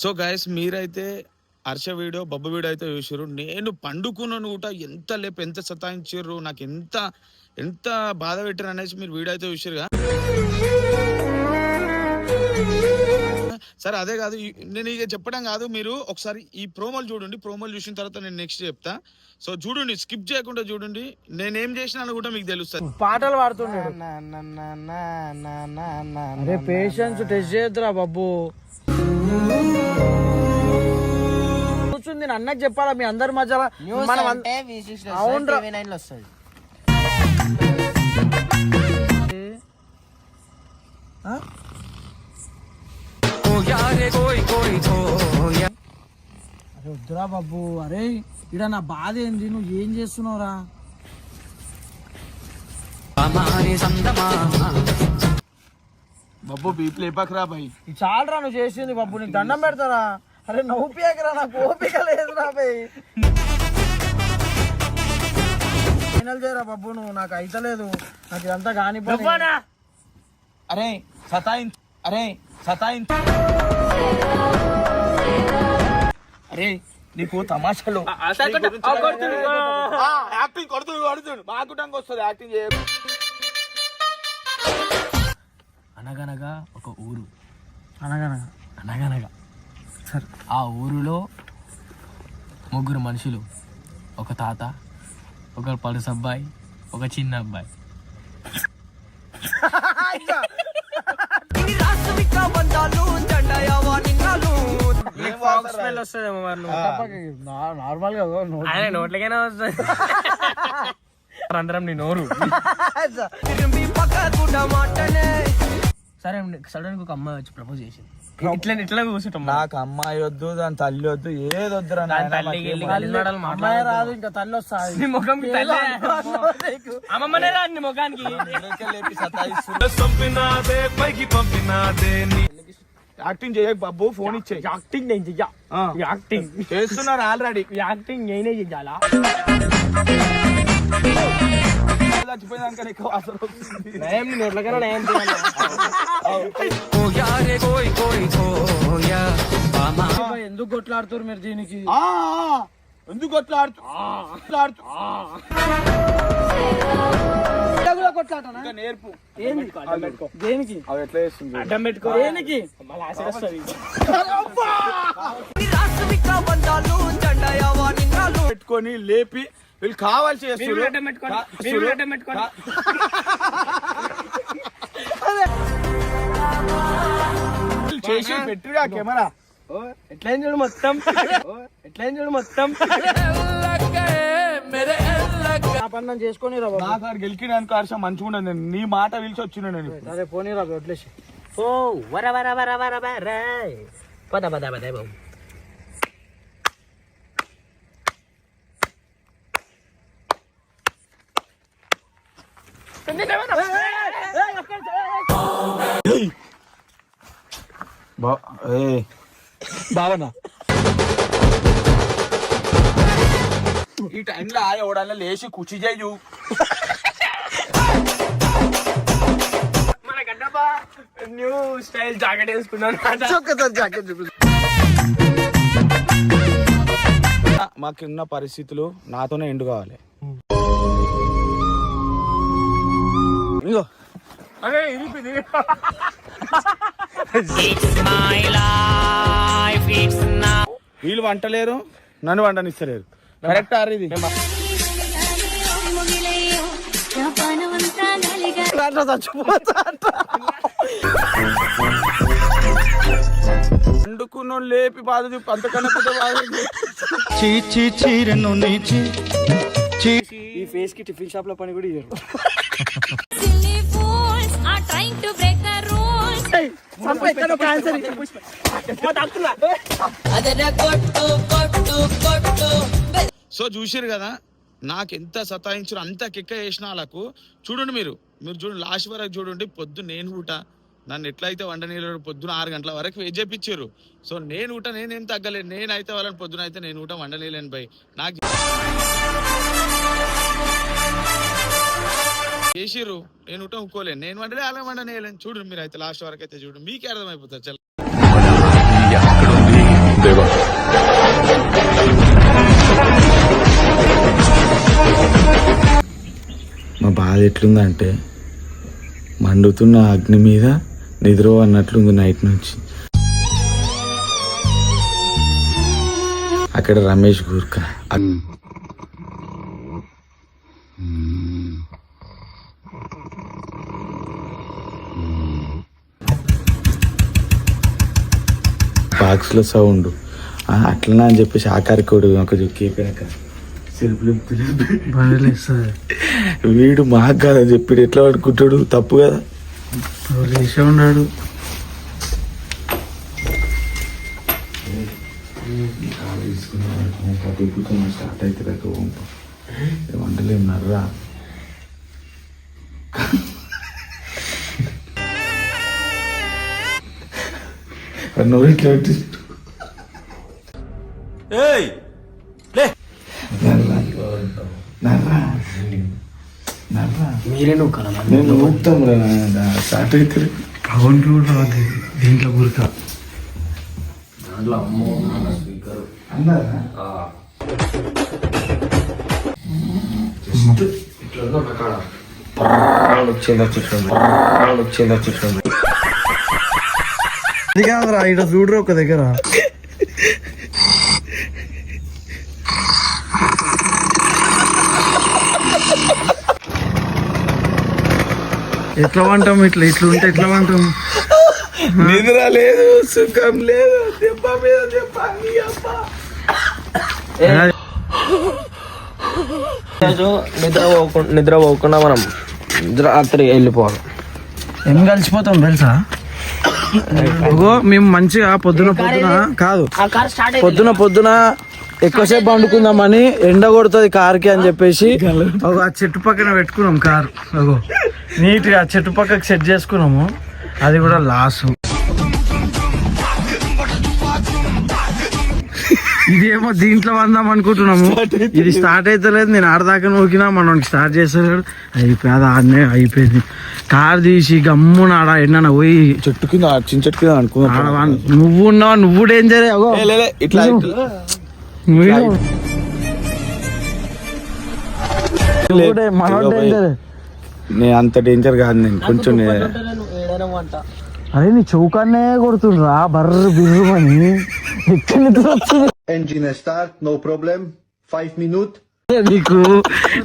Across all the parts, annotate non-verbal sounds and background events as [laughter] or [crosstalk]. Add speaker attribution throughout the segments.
Speaker 1: So guys మీరైతే Harsha video బొబ్బ video అయితే చూసారు నేను పండుకున్నాను కూడా ఎంత లేపు ఎంత సతాయించారు నాకు ఎంత ఎంత బాధ పెట్టారు అనేసి మీరు వీడియో అయితే చూసారుగా సరే అదే కాదు నేను ఇక చెప్పడం కాదు మీరు ఒకసారి ఈ ప్రోమోలు చూడండి. ప్రోమోలు చూసిన తర్వాత నేను నెక్స్ట్ చెప్తా. సో చూడండి స్కిప్ చేయకుండా చూడండి. నేనేం చేసినా కూడా మీకు తెలుస్తుంది.
Speaker 2: పాటలు పాడుతున్నాడు అరే పేషెన్స్ టెస్ట్ చేయొద్దురా బాబు కూర్చుంది నేను అన్నకు చెప్పాలా? మీ అందరి మధ్యలో మనం.
Speaker 3: వస్తుంది.
Speaker 2: ఆ? అరే వద్దురా బాబు. అరే ఇడ నా బాధ ఏంది? నువ్వు ఏం చేస్తున్నావురా?
Speaker 1: బబ్బు బీప్ లేపాకరా బాయ్
Speaker 2: చాలరా నువ్వు చేసింది బాబు నీకు దండం పెడతారా అరే నవ్వుపియకరా నాకు ఓపిక లేదురా బయ్ ఫైనల్ చేయరా బాబు నువ్వు నాకు అయితలేదు నాకు ఇదంతా కాని
Speaker 1: అరే సతాయిన్ అరే సతాయిన్ అరే నీకు తమాషాలు యాక్టింగ్ కొడుతుంది కొడుతుంది మా కుటుంబం వస్తుంది యాక్టింగ్ చేయ
Speaker 3: అనగనగా ఒక ఊరు.
Speaker 2: అనగనగా.
Speaker 3: అనగనగా.
Speaker 2: సరే.
Speaker 3: ఆ ఊరిలో ముగ్గురు మనుషులు. ఒక తాత ఒక పలుసు అబ్బాయి ఒక చిన్న అబ్బాయి.
Speaker 2: నార్మల్గా నువ్వు-
Speaker 3: ఆయన నోట్లకైనా వస్తుంది? [laughs] అందరం నీ నోరు. [laughs] సరే సడన్గా ఒక అమ్మాయి వచ్చి ప్రపోజ్ చేసింది. ఇట్లా ఇట్లా కూర్చుంటాం
Speaker 1: నాకు అమ్మాయి వద్దు దాని తల్లి వద్దు ఏది వద్దురా
Speaker 2: అమ్మాయి
Speaker 3: మాట్లాడదు.
Speaker 2: రాదు ఇంకా తల్లి వస్తాది.
Speaker 3: నీ ముఖం తల్లి. అమ్మమ్మనే రా నీ ముఖానికి.
Speaker 1: యాక్టింగ్ చేయ బాబు ఫోన్ ఇచ్చే
Speaker 3: యాక్టింగ్ నేను చెయ్యా. యాక్టింగ్.
Speaker 1: చేస్తున్నారు ఆల్రెడీ.
Speaker 3: యాక్టింగ్ నేనే చెయ్యాలా?
Speaker 1: చచ్చిపోయినాక నీకు అసలు.
Speaker 3: నయం నీ నయం
Speaker 2: ఎందుకు కొట్లాడుతున్నారు మీరు దీనికి
Speaker 1: ఎందుకు
Speaker 2: కొట్లాటనా
Speaker 1: ఇంకా నేర్పు
Speaker 2: ఏంది దేనికి
Speaker 1: అవి ఎట్లా చేస్తుంది
Speaker 3: అడ్డం పెట్టుకో
Speaker 2: దేనికి
Speaker 1: పెట్టుకొని లేపి వీళ్ళు కావాల్సి చేసి పెట్టుగా కెమెరా.
Speaker 3: ఎట్లా చూడు మొత్తం? ఎట్లా చూడు మొత్తం?
Speaker 2: నా పని నేను చేసుకొని రా బాబు.
Speaker 1: నా కాడ గెలికినానికి హర్షం మంచిగా ఉండదు నేను. నీ మాట పిలిచి వచ్చిన నేను.
Speaker 2: సరే పోనీ రా వదిలేసి
Speaker 3: ఓ వర వర వర వర వర పద పద పద బాబు.
Speaker 1: బా ఏ
Speaker 2: భావన
Speaker 1: ఈ టైంలో ఆ ఎవడన్నా లేచి కుచి చేయు.
Speaker 3: మన గడ్డపా న్యూ స్టైల్ జాకెట్ వేసుకున్నాను.
Speaker 2: ఒక్కసారి జాకెట్ చూపి
Speaker 1: మాకున్న పరిస్థితులు నాతోనే ఎండు కావాలి. ఇగో.
Speaker 3: అదే ఇరిపింది
Speaker 1: వీళ్ళు వంటలేరు నన్ను వంటనిస్తలేరు కరెక్ట్ ఆర్ ఇది? వండుకున్న లేపి బాధ చూపి అంతకన్నా బాధ ఉంది.
Speaker 2: ఈ ఫేస్కి టిఫిన్ షాప్లో పని కూడా ఇయ్యరు.
Speaker 4: Trying to break the rules. అదర కొట్టు కొట్టు కొట్టు.
Speaker 1: సో చూసిరు కదా నాకు ఎంత సతాయించారు అంత కిక్క చేసిన వాళ్ళకు చూడండి మీరు మీరు చూడండి లాస్ట్ వరకు చూడండి పొద్దు నేను ఊట నన్ను ఎట్లయితే వంట నీళ్ళు పొద్దున ఆరు గంటల వరకు వెయిట్ చేపించారు సో నేను ఊట నేనేం తగ్గలేదు నేనైతే వాళ్ళని పొద్దున అయితే నేను ఊట నీళ్ళని పోయి నాకు చేసిర్రు. నేను ఉంటే ఒక్కోలేను నేను వండలే అలా వండనేయలేను. చూడు మీరు అయితే లాస్ట్ వరకు అయితే చూడు. మీకే అర్థమైపోతారు చాలా.
Speaker 5: మా
Speaker 1: బాధ ఎట్లుందంటే మండుతున్న అగ్ని మీద నిద్ర అన్నట్లుంది నైట్ నుంచి. అక్కడ రమేష్ గూర్ఖ. బాక్స్లో సౌండ్ అట్లనే అని చెప్పేసి ఆకారికోడు ఒక సెల్ఫ్ వీడు మాకు కాదని చెప్పి ఎట్లా అనుకుంటాడు తప్పు కదా?
Speaker 2: లేచే ఉన్నాడు?
Speaker 1: స్టార్ట్ అయితే వంటలేం నర్రా. నువ్వు ఇట్లా పెట్టి నర్రా నర్రా
Speaker 3: మీరే నువ్వు కల
Speaker 1: నేను ఊపుతాం రా స్టార్ట్ అయితే
Speaker 2: పవన్ కూడా రాదు దీంట్లో గురిక
Speaker 3: దాంట్లో అమ్మో స్పీకర్
Speaker 1: అన్నారా
Speaker 3: ఇట్లా ఒక కాడ వచ్చింది వచ్చేసింది వచ్చింది వచ్చేసింది
Speaker 2: అది కాదురా చూడరు ఒక దగ్గర. ఎట్లా వంటాం ఇట్లా? ఇట్లా ఉంటే ఎట్లా వంటాం? [laughs]
Speaker 1: నిద్ర లేదు సుఖం లేదు. దెబ్బ మీద దెబ్బ.
Speaker 3: నిద్ర పోకుండా నిద్ర పోకుండా మనం రాత్రి వెళ్ళిపోవాలి.
Speaker 2: ఏం కలిసిపోతాం తెలుసా? అగో మేము మంచిగా పొద్దున పొద్దున కాదు పొద్దున పొద్దున ఎక్కువసేపు పండుకుందామని ఎండ కొడుతుంది కార్కి అని చెప్పేసి ఆ చెట్టు పక్కన పెట్టుకున్నాం కార్. అగో నీట్గా ఆ చెట్టు పక్కకి సెట్ చేసుకున్నాము. అది కూడా లాసు. ఇదేమో దీంట్లో వందాం అనుకుంటున్నాము. ఇది స్టార్ట్ అయితే నేను ఆడదాకా నూకినా మనం స్టార్ట్ చేస్తలేడు అయిపోయి అది ఆడనే అయిపోయింది. కార్ తీసి గమ్మున ఆడ ఎండన పోయి
Speaker 1: చెట్టు కింద ఆ చిన్న చెట్టు కింద అనుకున్నా
Speaker 2: నువ్వు ఉన్నావు? నువ్వు డేంజర్ అగో.
Speaker 1: ఏ, లే, లే, ఇట్లా నేను అంత డేంజర్ కాదు నేను. కొంచెం నే-
Speaker 2: అరే నీ చౌకాన్నే కొడుతుండ్రా బర్ర బిర్రు అని. ఎక్కడి నుంచి వచ్చింది?
Speaker 5: Engine start, no problem. Five minutes.
Speaker 2: నీకు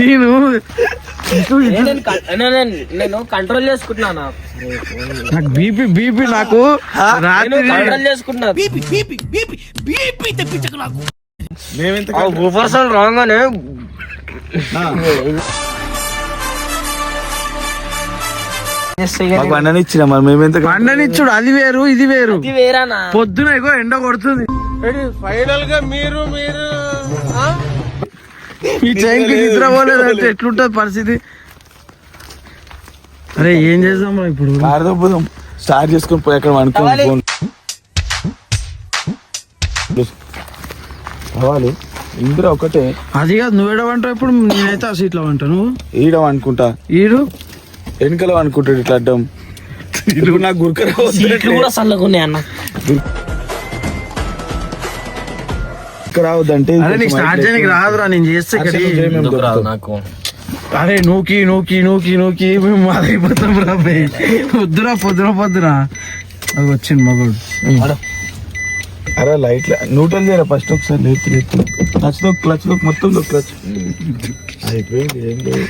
Speaker 2: నేను
Speaker 3: నేను కంట్రోల్ చేసుకుంటున్నా
Speaker 2: నాకు బీపీ బీపీ నాకు రాత్రి
Speaker 3: చేసుకుంటున్నా.
Speaker 1: మేమెంత
Speaker 3: పర్సన్ రాంగ్ అని
Speaker 1: మాకు బండని ఇచ్చిన మరి మేమెంత
Speaker 2: అది వేరు ఇది వేరు. పొద్దున ఇగో ఎండ కొడుతుంది. ఈ టైంకి నిద్ర పోలేదంటే ఎట్లుంటది పరిస్థితి? అరే ఏం చేద్దాం ఇప్పుడు?
Speaker 1: పోదాం. స్టార్ట్ చేసుకొని పోయి అక్కడ అనుకోండి ఫోన్ కావాలి. ఇందిరా ఒకటే.
Speaker 2: అది కాదు నువ్వు ఎడవంటావు ఇప్పుడు? నేనైతే ఆ సీట్లో వంటా నువ్వు
Speaker 1: ఈడం అనుకుంటా
Speaker 2: ఈడు?
Speaker 1: వెనకలో అనుకుంటాడు ఇట్లా అడ్డం. ఇప్పుడు నాకు గురకరా
Speaker 3: ఇట్లు కూడా చల్లగున్నాయి అన్న.
Speaker 1: రావద్దంటే
Speaker 2: అరే నీకు స్టార్ట్ చేయడానికి రాదురా నేను చేస్తే ఇక్కడ
Speaker 3: నాకు?
Speaker 2: అరే నూకి నూకి నూకి నూకి మేము మాదైపోతాం రా భయ్. పొద్దున పొద్దున. అది వచ్చింది మగోడు.
Speaker 1: అరే. లైట్ న్యూట్రల్ చేయరా ఫస్ట్ ఒకసారి లేపు లేపు క్లచ్లో క్లచ్లో మొత్తం లో క్లచ్ అయిపోయింది ఏం లేదు.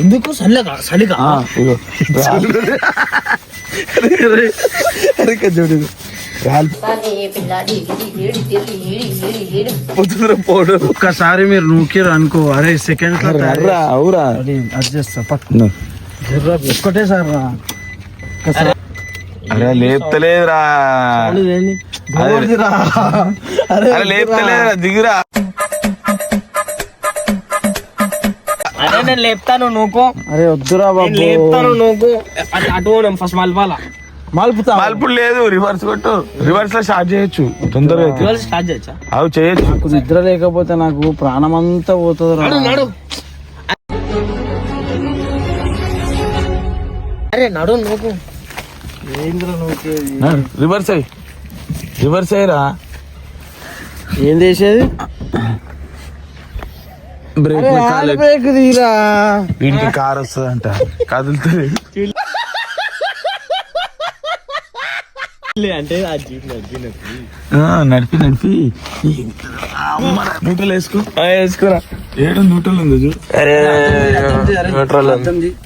Speaker 3: ఎందుకు? చల్లగా చలిగా
Speaker 1: ఆ, ఇగో [laughs] అరే, అరే ఇక్కడ చూడు పోవడం
Speaker 2: ఒక్కసారి మీరు నూకిరు అనుకో. అరే సెకండ్
Speaker 1: అవురా.
Speaker 2: పక్క జర్రా ఒక్కటే సార్
Speaker 1: అరే లేపుతలేదురా.
Speaker 2: అరే
Speaker 1: అరే లేపుతలేదురా దిగురా.
Speaker 3: అరే నేను లేపుతాను నువ్వు
Speaker 2: అరే వద్దురా బాబు.
Speaker 3: లేపుతాను నువ్వు అటు ఫస్ట్ మలపాల.
Speaker 2: మలుపుతా
Speaker 1: మలుపులు లేదు రివర్స్ కొట్టు. రివర్స్లో స్టార్ట్ చేయొచ్చు. తొందరగా అయితే.
Speaker 3: ఇవాళ స్టార్ట్ చేయొచ్చా?
Speaker 1: అవు చేయొచ్చు.
Speaker 2: నాకు నిద్ర లేకపోతే నాకు ప్రాణం అంతా పోతుంది
Speaker 3: నడు నడు. అరే నడు నువ్వు.
Speaker 1: రివర్స్ అయ్యి రివర్స్ అయ్యరా
Speaker 2: ఏం చేసేది?
Speaker 1: బ్రేక్
Speaker 2: బ్రేక్ తీరా.
Speaker 1: వీడికి కార్ కదులుతుంది
Speaker 3: అంటే ఆ జీప్ నడిపినట్టు
Speaker 1: నడిపి నడిపి. నూటలు వేసుకో.
Speaker 3: వేసుకురా.
Speaker 1: ఏడు నూటలు ఉంది చూడు.
Speaker 3: అరే ఉంది.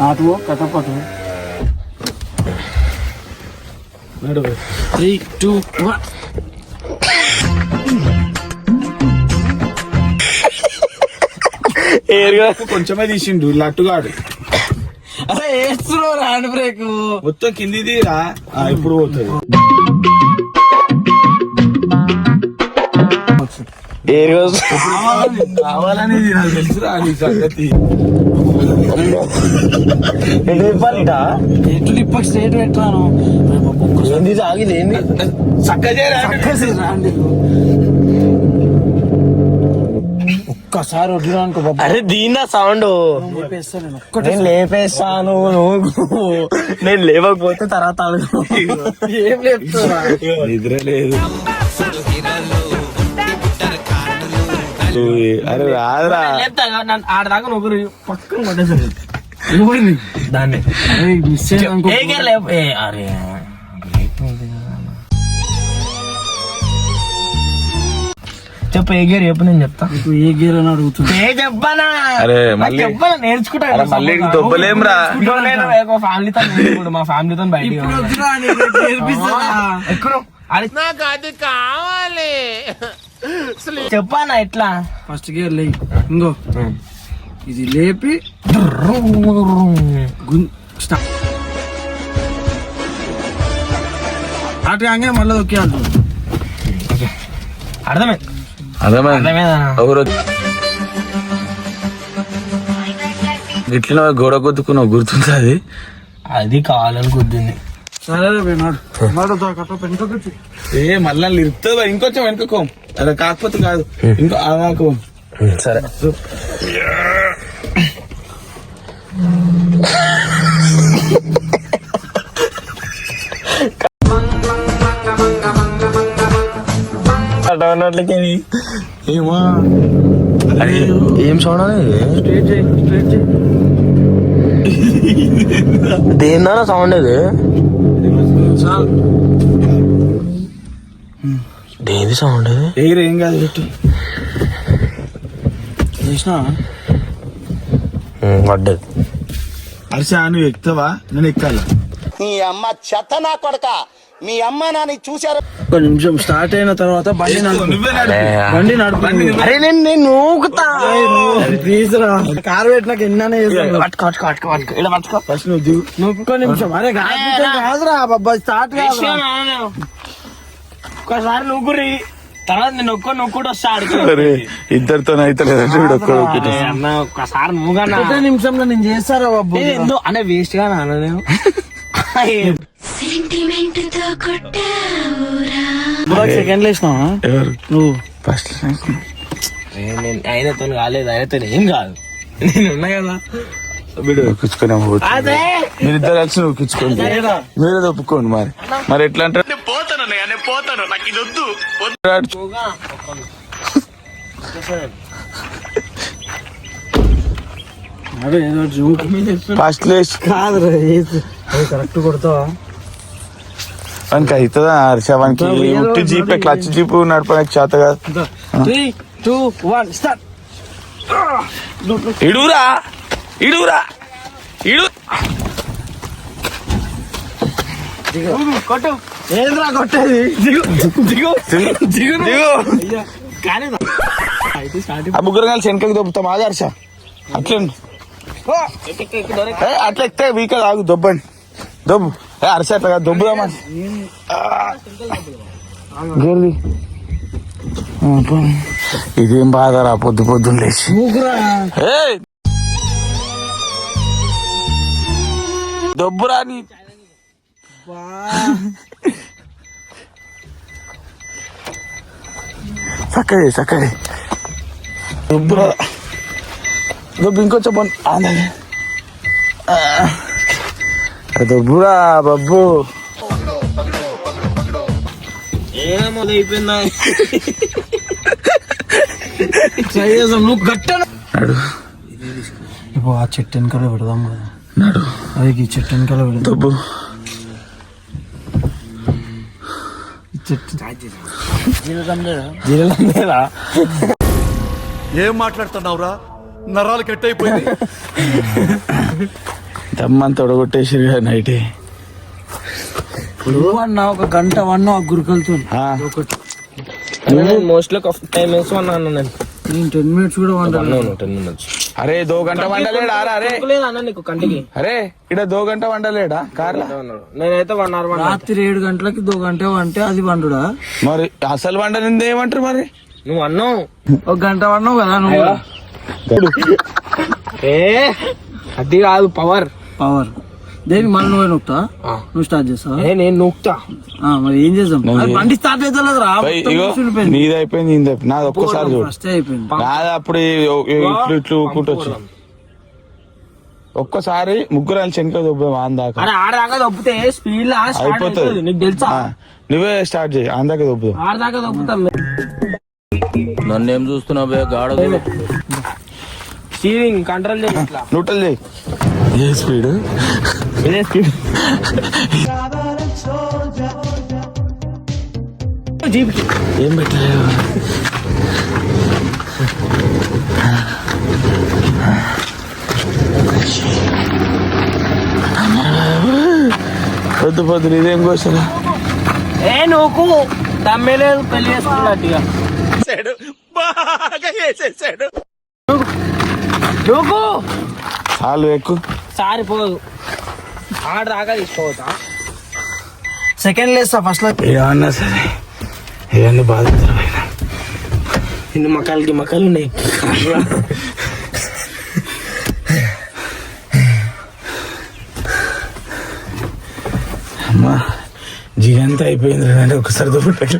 Speaker 2: ఆటో కథపటు. త్రీ టూ వన్
Speaker 1: కొంచెమే తీసిండు లట్టుగాడు.
Speaker 2: అరే వేస్తున్నావు హ్యాండ్ బ్రేక్.
Speaker 1: మొత్తం కిందిది రా. ఆ, ఇప్పుడు పోతుంది. కావాలని ఇది నాకు తెలుసురా నీ సంగతి.
Speaker 2: ఎటు లిప్పకి స్ట్రేట్ పెట్టాను?
Speaker 3: ఏంది ఆగింది ఏంది?
Speaker 1: చక్కగా
Speaker 2: ఒక్కసారి వడ్లు అనుకో బాబా.
Speaker 3: అరే దీన్నా సౌండ్.
Speaker 2: లేపేస్తా నేను ఒక్కటే
Speaker 3: నేను లేపేస్తాను నువ్వు. నేను లేవకపోతే తర్వాత.
Speaker 2: ఏం లేపుతారా
Speaker 1: నిద్ర లేదు. అరే రాదురా.
Speaker 3: ఆడదాకా నువ్వు పక్కన కొట్టేసారు దాన్ని.
Speaker 2: మిస్
Speaker 3: అరే. చెప్పు ఏ గేర్ చెప్పు నేను చెప్తా.
Speaker 2: ఏ గేర్ అని అడుగుతున్నా.
Speaker 3: ఏ చెప్పనా?
Speaker 1: అరే, మళ్ళీ-
Speaker 3: చెప్పనా? నేర్చుకుంటా
Speaker 1: అరే, మళ్ళీ నీకు దొబ్బలేంరా.
Speaker 3: ఫ్యామిలీతో నేర్చుకుంటా మా ఫ్యామిలీతో బయటికి ఎక్కువ నాకు అది కావాలి. చెప్పానా ఎట్లా?
Speaker 2: ఫస్ట్ గేర్ లే ఇంకో. ఇది లేపి అటు హంగే మళ్ళీ ఒకే అంటుంది
Speaker 3: అర్థమే
Speaker 1: అర్థమైంది? గిట్ల గోడ కొద్దుకున్నావు గుర్తుంది అది?
Speaker 3: అది
Speaker 2: కట్ట పెంకొచ్చి
Speaker 1: ఏ మళ్ళా ఇరుతుంది ఇంకొంచెం వెనుకకో అదే కాకపోతే కాదు. ఇంకో అలాకో
Speaker 3: సరే.
Speaker 1: ఏమో?
Speaker 3: అరే ఏం సౌండ్ అనేది
Speaker 2: స్ట్రేట్ చేయి స్ట్రేట్ చేయి.
Speaker 3: దేనిదా సౌండ్ ఇది? దేని సౌండ్ ఇది?
Speaker 1: ఏం కాదు పెట్టు.
Speaker 2: చేసినా?
Speaker 3: పడ్డది
Speaker 1: అరిసా నువ్వు ఎక్కుతావా? నేను ఎక్కాల?
Speaker 2: ఒక నిమిషం స్టార్ట్ అయిన తర్వాత బండి
Speaker 1: నువ్వే.
Speaker 2: బండి నడుపు.
Speaker 1: నువ్వే-
Speaker 3: అరే నేను నేను నూకుతా
Speaker 2: ప్లీజ్ రా కారు పెట్టినాక ఎన్నానే చేస్తాను
Speaker 1: ఫస్ట్ నువ్వు దిగు.
Speaker 2: నువ్వు నిమిషం. అరే కాదు కాదురా బాబా స్టార్ట్ కాదు
Speaker 3: ఒకసారి నూకురి తర్వాత నేను ఒక్క నొక్కుడు వస్తా ఆడికి.
Speaker 1: అరే ఇద్దరితో అయితే
Speaker 3: ఒక్కసారి నువ్వుగా
Speaker 2: ఒకే నిమిషంలో నేను చేస్తారా బాబు?
Speaker 3: ఎందు అనే వేస్ట్గా నాన్న నేను.
Speaker 4: సెంటిమెంట్తో కొట్టావురా.
Speaker 2: సెకండ్ వేసినావా
Speaker 1: ఎవరు?
Speaker 2: నువ్వు.
Speaker 1: ఫస్ట్
Speaker 3: నేను ఆయనతో కాలేదు ఆయనతో ఏం కాదు. నేను ఉన్నా కదా.
Speaker 1: వీడు ఎక్కించుకునే
Speaker 3: అదే.
Speaker 1: మీరిద్దరు కలిసి ఎక్కించుకోండి మీరే ఒప్పుకోండి మరి. మరి ఎట్లా అంటే?
Speaker 2: అదే ఏదో జోక్
Speaker 1: ఫస్ట్ లేచి
Speaker 2: కాదురా కరెక్ట్ కొడతావా?
Speaker 1: వానికి అవుతుందా హర్ష? వానికి ఉట్టి జీపే క్లచ్ జీపు నడపడానికి చేత కాదు.
Speaker 2: త్రీ టూ వన్ స్టార్ట్
Speaker 1: ఇడురా ఇడురా ఇడు.
Speaker 3: కొట్టు.
Speaker 2: ఏంద్రా కొట్టేది? దిగు. దిగు.
Speaker 1: దిగు. దిగు.
Speaker 3: కానీ అయితే స్టార్ట్
Speaker 1: ఆ ముగ్గురు కలిసి వెనకకి దొబ్బుతాం. ఆగా హర్ష. అట్లా ఎక్కితే ఏ, వీక ఆగు దొబ్బండి. దొబ్బు. అరస అట్లా కాదు దొబ్బుదామా గేర్ది. ఇదేం బాధరా పొద్దు పొద్దున్న లేచి.
Speaker 2: దొబ్బురాని
Speaker 1: ఏయ్! దొబ్బురా చక్కది చక్కది దొబ్బురా దొబ్బు ఇంకొంచెం. ఆ. దొబ్బురా బబ్బు
Speaker 2: ఇప్పుడు ఆ చెట్టు వెనకాల పెడదాం కదా.
Speaker 1: నడు.
Speaker 2: అదే ఈ చెట్టు వెనకాల పెడదాం.
Speaker 3: లేదా
Speaker 6: ఏం మాట్లాడుతున్నావురా? నరాలు కట్ అయిపోయింది
Speaker 1: దమ్మంతా తొడగొట్టేసిరు కదా నైటే
Speaker 2: నువ్వు అన్న ఒక గంట వన్ ఆ గురికలతో. ఒకటి.
Speaker 3: మోస్ట్లీ ఒక టెన్ మినిట్స్ నేను.
Speaker 2: నేను టెన్ మినిట్స్ కూడా వండాను
Speaker 3: టెన్ మినిట్స్.
Speaker 1: అరే దో గంట వండలేడా? అరే
Speaker 3: లేదా అన్న నీకు కంటికి.
Speaker 1: అరే ఇక్కడ దో గంట వండలేడా? కార్లా?
Speaker 3: నేనైతే వన్ అవర్
Speaker 2: రాత్రి ఏడు గంటలకి దో గంట వంటే అది వండుడా?
Speaker 1: మరి అసలు వండనింది ఏమంటారు మరి?
Speaker 3: నువ్వు అన్నావు.
Speaker 2: ఒక గంట వన్నావు కదా నువ్వు.
Speaker 3: ఏ అది కాదు పవర్
Speaker 2: పవర్ దేనికి మళ్ళీ నువ్వే నొక్కుతా నువ్వు స్టార్ట్ చేస్తావా?
Speaker 3: ఏ నేను నూక్తా.
Speaker 2: ఆ, మరి ఏం చేద్దాం? బండి స్టార్ట్ అయితే
Speaker 1: నీది అయిపోయింది నీది ఒక్కసారి చూడు.
Speaker 2: ఫస్ట్ అయిపోయింది.
Speaker 1: నాది అప్పుడు ఇట్లు ఇట్లు ఒక్కసారి ముగ్గురు వాళ్ళు చెనక ఆందాక
Speaker 3: అరే ఆడదాకా దొబ్బితే స్పీడ్ లా
Speaker 1: అయిపోతుంది.
Speaker 3: నీకు తెలుసా?
Speaker 1: నువ్వే స్టార్ట్ చేయి ఆందాక దొబ్బుదాం.
Speaker 3: ఆడదాకా దొబ్బుతాం
Speaker 7: నన్నేం చూస్తున్నావే గాఢ
Speaker 3: స్టీరింగ్ కంట్రోల్ చేయి ఇట్లా.
Speaker 1: నూటల్ చేయి. ఏ స్పీడ్?
Speaker 3: ఇదే స్పీడ్. జీప్
Speaker 1: ఏం పెట్టలేదు పొద్దు పొద్దున ఇదేం కోసరా?
Speaker 3: ఏ నువ్వు తమ్మేలేదు పెళ్ళి చేసుకున్నట్టుగా. నువ్వు?
Speaker 1: చాలు ఎక్కువ
Speaker 3: సారిపోదు. ఆడదాకా తీసుకోవచ్చా
Speaker 2: సెకండ్ లేస్తా ఫస్ట్లో
Speaker 1: ఏమన్నా సరే ఇవన్నీ బాధితులు
Speaker 3: ఇన్ని మకాలకి మకాలు ఉన్నాయి.
Speaker 1: అమ్మా జిగంతా అయిపోయింది అంటే ఒకసారి దుప్పట్టు